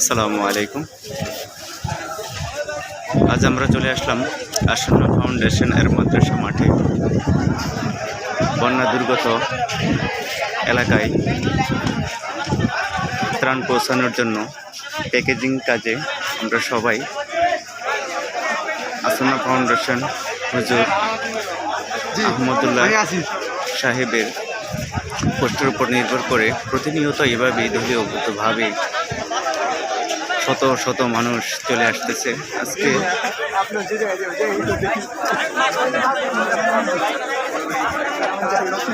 আসসালামু আলাইকুম। আজ আমরা চলে আসলাম আসন্ন ফাউন্ডেশন এর মাদ্রাসা মাঠে। বন্যা দুর্গত এলাকায় ত্রাণ পৌঁছানোর জন্য প্যাকেজিং কাজে আমরা সবাই আসন্ন ফাউন্ডেশন হুজুর আহমদুল্লাহ সাহেবের পোস্টের উপর নির্ভর করে প্রতিনিয়ত এভাবেই দলীয়বদ্ধভাবে শত শত মানুষ চলে আসতেছে আজকে।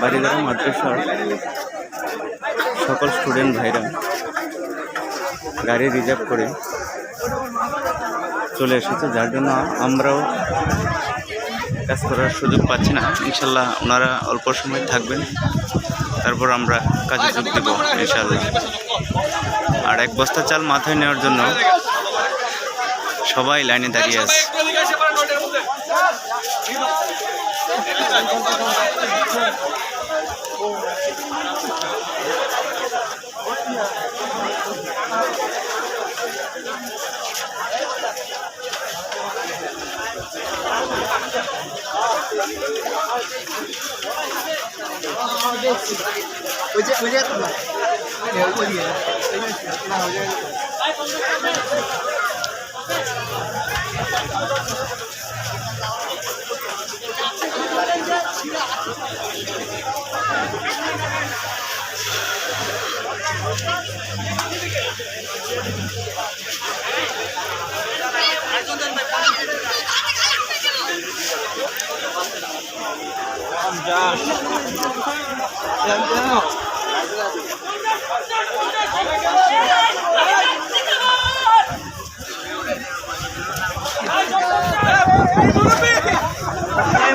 বাড়িদারা মাদ্রাসার সকল স্টুডেন্ট ভাইরা গাড়ি রিজার্ভ করে চলে এসেছে। যার জন্য আমরাও কাজ করার সুযোগ পাচ্ছি না। ইনশাল্লাহ ওনারা অল্প সময় থাকবেন। তারপর আমরা কাজে যোগ দেবো, ইনশাল্লাহ। আর এক বস্তা চাল মাথায় নেওয়ার জন্য সবাই লাইনে দাঁড়িয়ে আছে। 好，就是，回家回家怎么？过年过年，回家吃，那我就。Thank you. 这。মুরব্বী